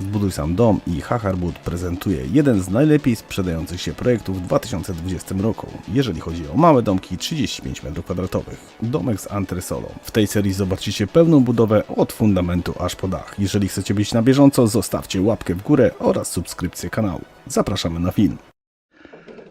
Zbuduj sam dom i Hacharwood prezentuje jeden z najlepiej sprzedających się projektów w 2020 roku, jeżeli chodzi o małe domki 35 m2. Domek z antresolą. W tej serii zobaczycie pełną budowę od fundamentu aż po dach. Jeżeli chcecie być na bieżąco, zostawcie łapkę w górę oraz subskrypcję kanału. Zapraszamy na film.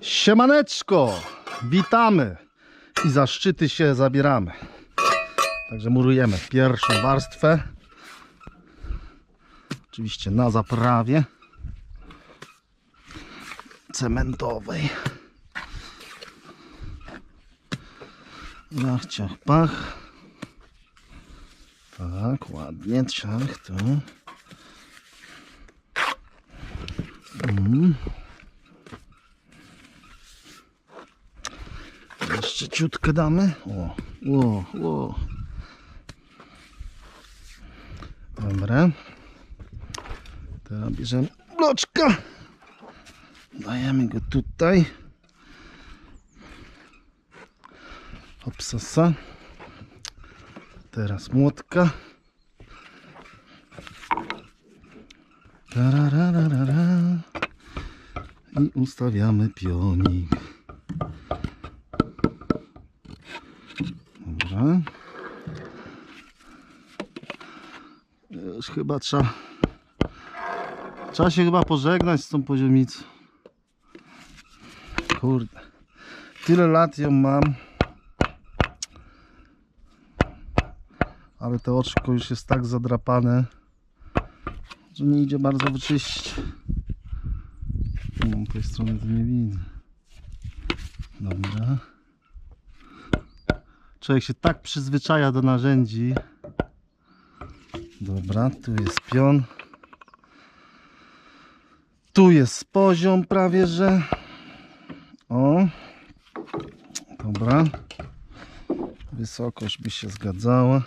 Siemaneczko! Witamy! I za szczyty się zabieramy. Także murujemy pierwszą warstwę. Oczywiście na zaprawie cementowej. Ciach, ciach, pach. Tak, ładnie, ciach, tu. Mm. Jeszcze ciutkę damy. O, o, o. Dobra. Teraz bierzemy bloczka. Dajemy go tutaj. Hopsasa. Teraz młotka. Tarararara. I ustawiamy pionik. Dobra. Już chyba trzeba. Trzeba się chyba pożegnać z tą poziomicą. Kurde. Tyle lat ją mam. Ale to oczko już jest tak zadrapane, że nie idzie bardzo wyczyścić. No, tej strony to nie widzę. Dobra. Człowiek się tak przyzwyczaja do narzędzi. Dobra, tu jest pion. Tu jest poziom prawie, że. O. Dobra. Wysokość by się zgadzała.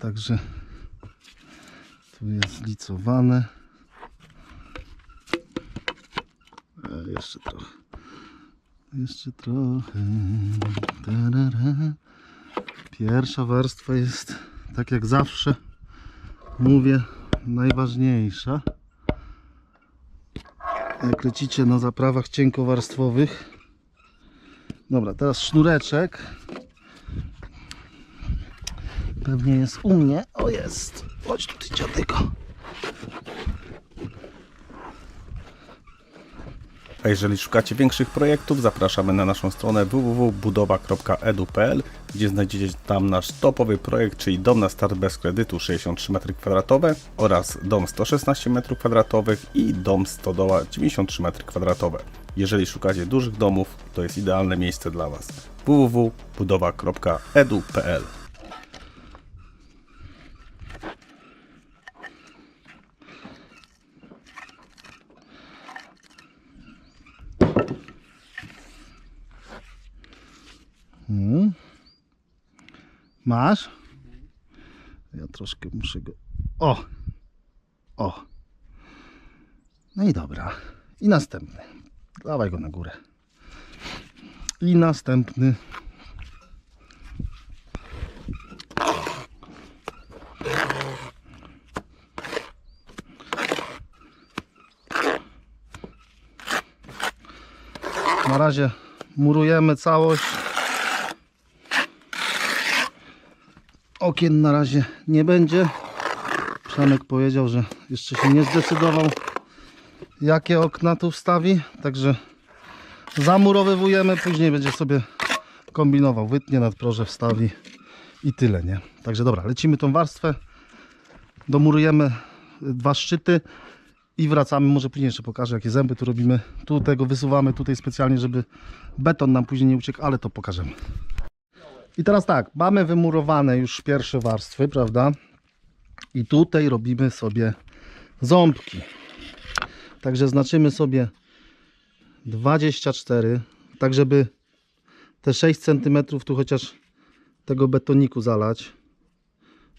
Także tu jest licowane. E, jeszcze trochę. Jeszcze trochę. Tarara. Pierwsza warstwa jest, tak jak zawsze mówię, najważniejsza. Jak lecicie na zaprawach cienkowarstwowych. Dobra, teraz sznureczek. Pewnie jest u mnie. O jest. Chodź tutaj dziadeko. A jeżeli szukacie większych projektów, zapraszamy na naszą stronę www.budowa.edu.pl, gdzie znajdziecie tam nasz topowy projekt, czyli dom na start bez kredytu 63 m2 oraz dom 116 m2 i dom stodoła 93 m2. Jeżeli szukacie dużych domów, to jest idealne miejsce dla Was. www.budowa.edu.pl Masz? Ja troszkę muszę go. O! O! No i dobra. I następny. Dawaj go na górę. I następny. Na razie murujemy całość. Okien na razie nie będzie. Przemek powiedział, że jeszcze się nie zdecydował, jakie okna tu wstawi. Także zamurowywujemy, później będzie sobie kombinował. Wytnie nadproże, wstawi i tyle, nie? Także dobra, lecimy tą warstwę. Domurujemy dwa szczyty i wracamy. Może później jeszcze pokażę, jakie zęby tu robimy. Tu tego wysuwamy tutaj specjalnie, żeby beton nam później nie uciekł, ale to pokażemy. I teraz tak, mamy wymurowane już pierwsze warstwy, prawda? I tutaj robimy sobie ząbki. Także znaczymy sobie 24, tak żeby te 6 cm tu chociaż tego betoniku zalać,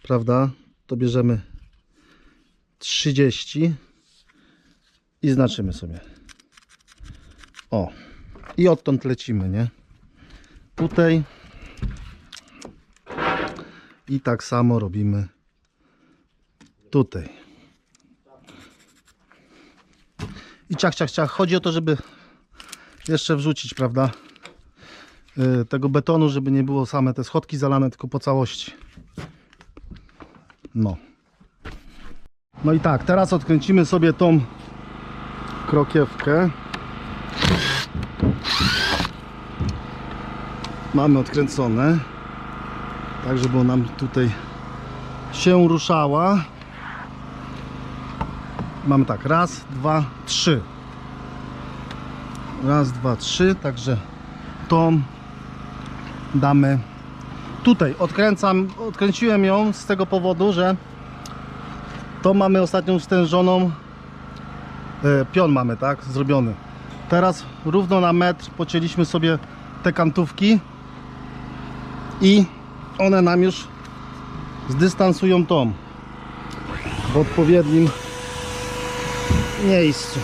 prawda? To bierzemy 30 i znaczymy sobie. O, i odtąd lecimy, nie? Tutaj I tak samo robimy tutaj. I ciach, ciach, ciach. Chodzi o to, żeby jeszcze wrzucić, prawda? y, Tego betonu, żeby nie było same te schodki zalane, tylko po całości. No. No i tak, teraz odkręcimy sobie tą krokiewkę. Mamy odkręcone. Tak, żeby nam tutaj się ruszała. Mamy tak, raz, dwa, trzy. Raz, dwa, trzy, także tą damy tutaj. Odkręcam, odkręciłem ją z tego powodu, że to mamy ostatnią stężoną e, pion mamy, tak, zrobiony. Teraz równo na metr pocięliśmy sobie te kantówki i one nam już zdystansują tą w odpowiednim miejscu.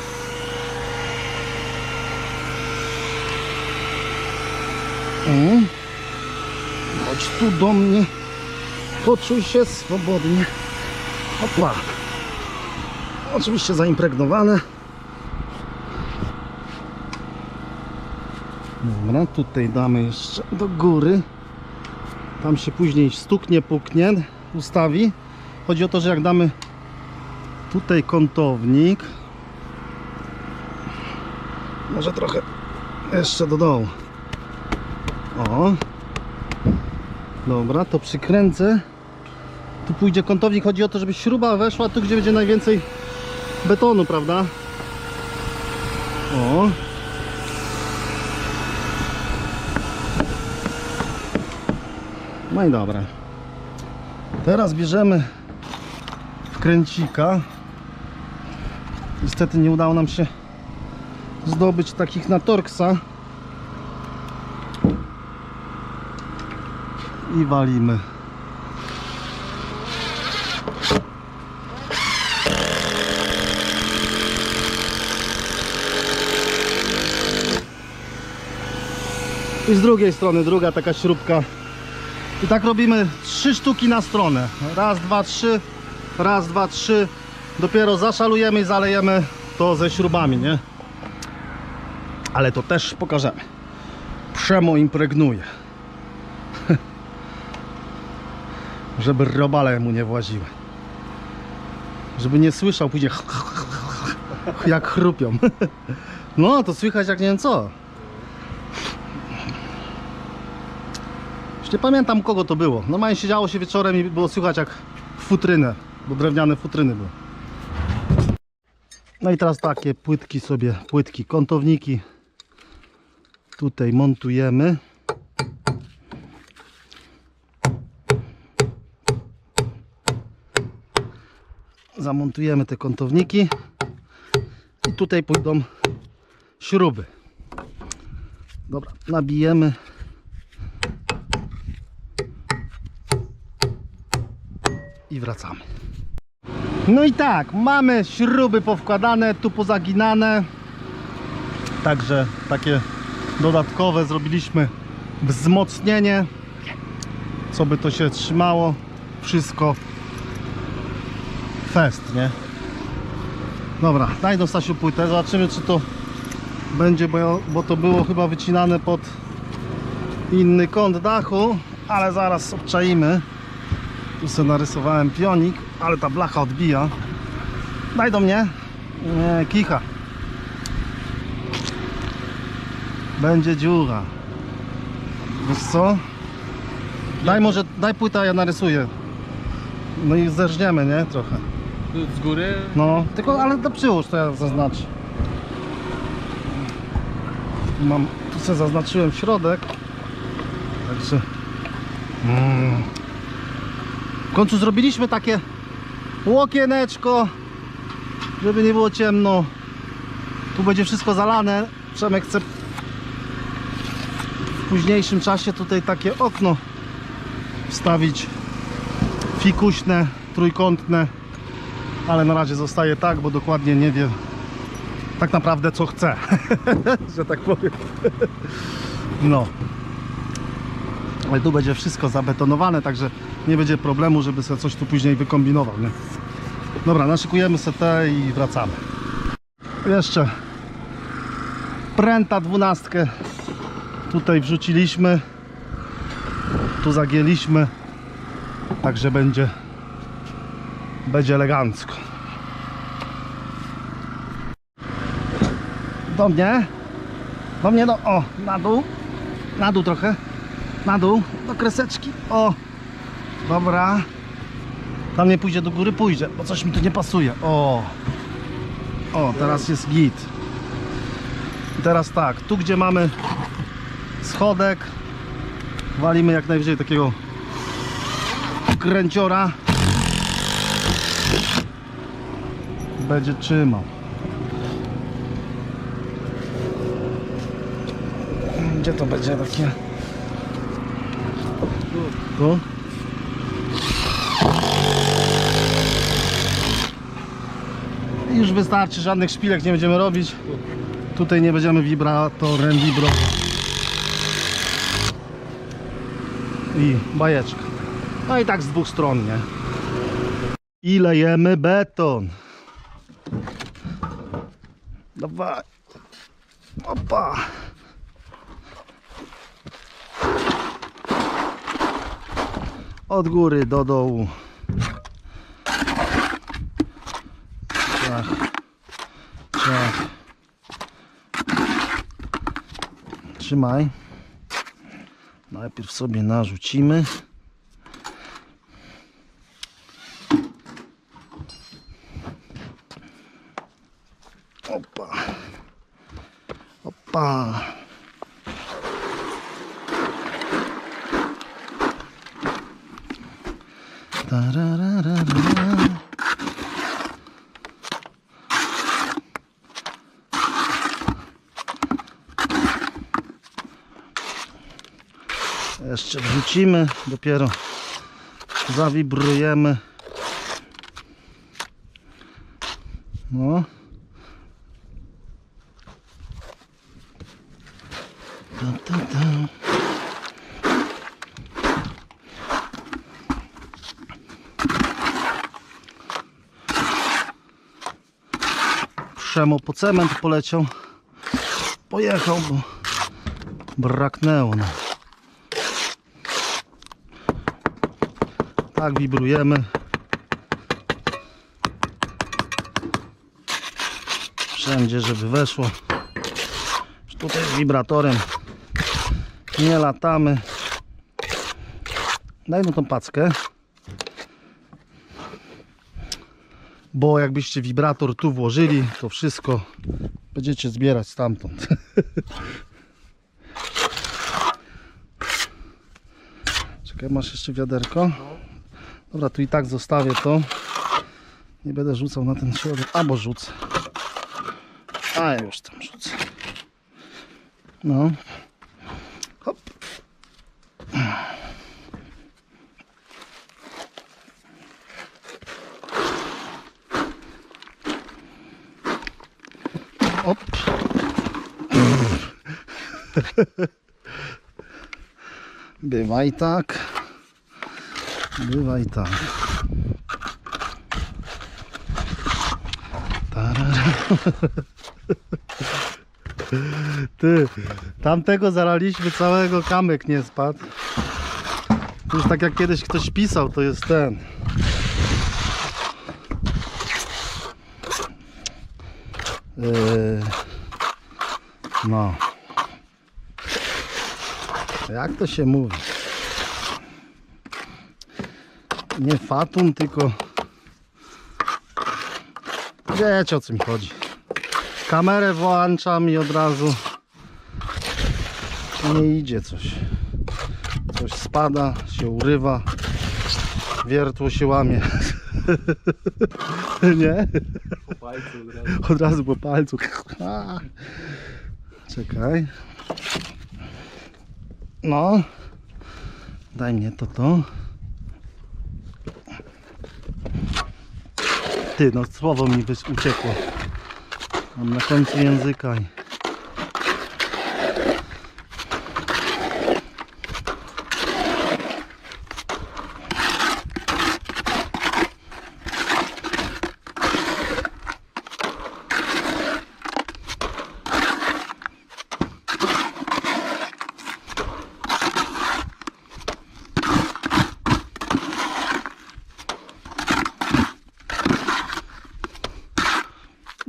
Mm. Chodź tu do mnie. Poczuj się swobodnie. Hopla. Oczywiście zaimpregnowane. Dobra, tutaj damy jeszcze do góry. Tam się później stuknie, puknie, ustawi. Chodzi o to, że jak damy tutaj kątownik, może trochę jeszcze do dołu. O. Dobra, to przykręcę. Tu pójdzie kątownik. Chodzi o to, żeby śruba weszła tu, gdzie będzie najwięcej betonu, prawda? O. No i dobra. Teraz bierzemy wkręcika. Niestety nie udało nam się zdobyć takich na Torxa. I walimy. I z drugiej strony druga taka śrubka. I tak robimy trzy sztuki na stronę. Raz, dwa, trzy. Raz, dwa, trzy. Dopiero zaszalujemy i zalejemy to ze śrubami, nie? Ale to też pokażemy. Przemo impregnuje. Żeby robale mu nie właziły. Żeby nie słyszał później jak chrupią. No to słychać jak nie wiem co. Nie pamiętam kogo to było. Normalnie siedziało się wieczorem i było słychać jak futrynę, bo drewniane futryny były. No i teraz takie płytki sobie, płytki, kątowniki tutaj montujemy. Zamontujemy te kątowniki i tutaj pójdą śruby. Dobra, nabijemy i wracamy. No i tak, mamy śruby powkładane, tu pozaginane. Także takie dodatkowe zrobiliśmy wzmocnienie, co by to się trzymało. Wszystko fest, nie? Dobra, daj do Stasiu płytę, zobaczymy czy to będzie, bo, bo to było chyba wycinane pod inny kąt dachu, ale zaraz obczaimy. Tu sobie narysowałem pionik, ale ta blacha odbija. Daj do mnie. Nie, kicha. Będzie dziura. Wiesz co? Daj może, daj płytę, a ja narysuję. No i zerżniemy, nie? Trochę. Z góry? No, tylko, ale to przyłóż, to ja zaznaczę. Tu Mam, tu sobie zaznaczyłem środek. Także... Mm. W końcu zrobiliśmy takie łokieneczko, żeby nie było ciemno. Tu będzie wszystko zalane. Przemek chce w późniejszym czasie tutaj takie okno wstawić fikuśne, trójkątne ale na razie zostaje tak, bo dokładnie nie wie tak naprawdę co chce, że tak powiem. No. Ale tu będzie wszystko zabetonowane, także nie będzie problemu, żeby sobie coś tu później wykombinował, nie? Dobra, naszykujemy sobie te i wracamy. Jeszcze pręta dwunastkę tutaj wrzuciliśmy, tu zagięliśmy, także będzie będzie elegancko. Do mnie, do mnie, do, o, na dół, na dół trochę, na dół, do kreseczki, o, dobra, tam nie pójdzie do góry, pójdzie, bo coś mi tu nie pasuje, o, o, teraz jest git. I teraz tak, tu gdzie mamy schodek, walimy jak najwyżej takiego kręciora. Będzie trzymał. Gdzie to będzie takie? Tu? Już wystarczy, żadnych szpilek nie będziemy robić. Tutaj nie będziemy wibratorem wibrować. I bajeczka. No i tak z dwóch stron, nie? I lejemy beton. Dawaj. Opa. Od góry do dołu. Ciach. Trzymaj. Najpierw sobie narzucimy. Opa. Opa. Tarararara. Jeszcze wrzucimy, dopiero zawibrujemy. No. Ta, ta, ta. Przemo po cement poleciał. Pojechał, bo braknęło. No. Tak wibrujemy. Wszędzie, żeby weszło. Tutaj z wibratorem nie latamy. Daj mu tą packę. Bo jakbyście wibrator tu włożyli, to wszystko będziecie zbierać stamtąd. Czekaj, masz jeszcze wiaderko? Dobra, tu i tak zostawię to. Nie będę rzucał na ten środek. Albo rzucę. A ja już tam rzucę. No. Hop. Op. Bywa i tak. Bywa i tak. Ty, tamtego zaraliśmy całego, kamyk nie spadł. Już tak jak kiedyś ktoś pisał, to jest ten. Yy, no. Jak to się mówi? Nie fatum, tylko wiecie o co mi chodzi. Kamerę włączam i od razu nie idzie coś. Coś spada, się urywa, wiertło się łamie. nie? Po palcu od razu. Od razu po palcu. A. Czekaj. No. Daj mnie to to. Ty, no słowo mi uciekło. Mam na końcu języka. i-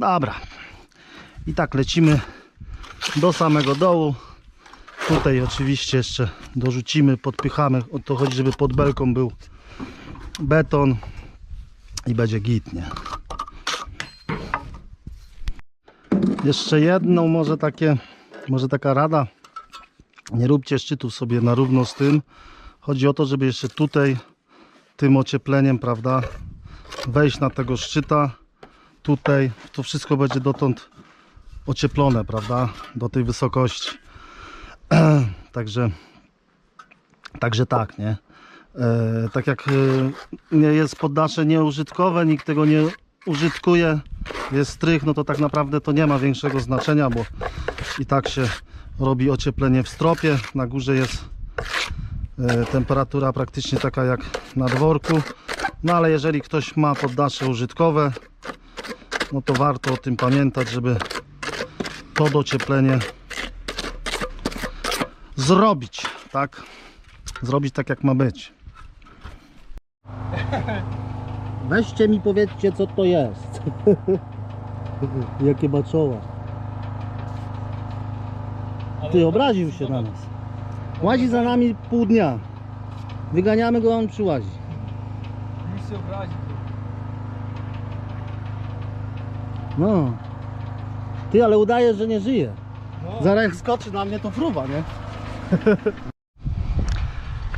Dobra. I tak lecimy do samego dołu. Tutaj oczywiście jeszcze dorzucimy, podpychamy. O to chodzi, żeby pod belką był beton i będzie git, nie? Jeszcze jedną może takie, może taka rada. Nie róbcie szczytów sobie na równo z tym. Chodzi o to, żeby jeszcze tutaj tym ociepleniem, prawda, wejść na tego szczyta. Tutaj to wszystko będzie dotąd ocieplone, prawda, do tej wysokości. Także, także tak, nie? E, tak jak e, nie jest poddasze nieużytkowe, nikt tego nie użytkuje, jest strych, no to tak naprawdę to nie ma większego znaczenia, bo i tak się robi ocieplenie w stropie. Na górze jest e, temperatura praktycznie taka jak na dworku. No ale jeżeli ktoś ma poddasze użytkowe, no to warto o tym pamiętać, żeby to docieplenie zrobić, tak? Zrobić tak jak ma być. Weźcie mi powiedzcie co to jest. Jakie ma czoła. Ty obraził się na nas. Łazi za nami pół dnia. Wyganiamy go, a on przyłazi. Już się obraził. No. Ty, ale udajesz, że nie żyje. No. Zaraz jak skoczy na mnie, to fruwa, nie?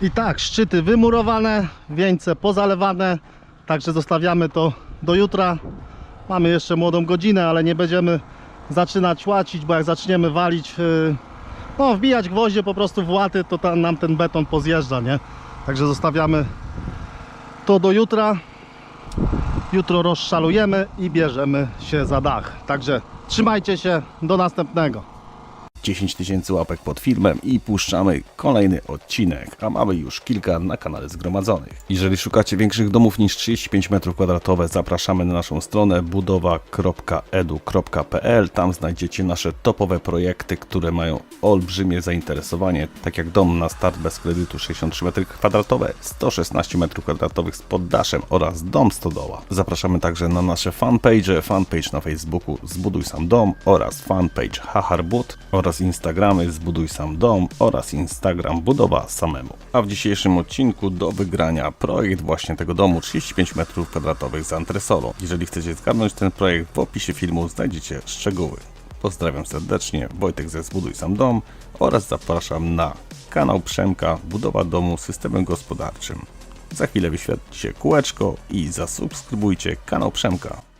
I tak, szczyty wymurowane, wieńce pozalewane. Także zostawiamy to do jutra. Mamy jeszcze młodą godzinę, ale nie będziemy zaczynać łacić, bo jak zaczniemy walić, yy, no wbijać gwoździe po prostu w łaty, to tam nam ten beton pozjeżdża, nie? Także zostawiamy to do jutra. Jutro rozszalujemy i bierzemy się za dach. Także trzymajcie się, do następnego. 10 tysięcy łapek pod filmem i puszczamy kolejny odcinek, a mamy już kilka na kanale zgromadzonych. Jeżeli szukacie większych domów niż 35 m2, zapraszamy na naszą stronę budowa.edu.pl. Tam znajdziecie nasze topowe projekty, które mają olbrzymie zainteresowanie, tak jak dom na start bez kredytu 63 m2, 116 m2 z poddaszem oraz dom stodoła. Zapraszamy także na nasze fanpage, fanpage na Facebooku Zbuduj Sam Dom oraz fanpage Haharbud oraz Instagramy Zbuduj Sam Dom oraz Instagram Budowa Samemu. A w dzisiejszym odcinku do wygrania projekt właśnie tego domu 35 m2 z antresolą. Jeżeli chcecie zgarnąć ten projekt, w opisie filmu znajdziecie szczegóły. Pozdrawiam serdecznie, Wojtek ze Zbuduj Sam Dom oraz zapraszam na kanał Przemka Budowa Domu Systemem Gospodarczym. Za chwilę wyświetli się kółeczko i zasubskrybujcie kanał Przemka.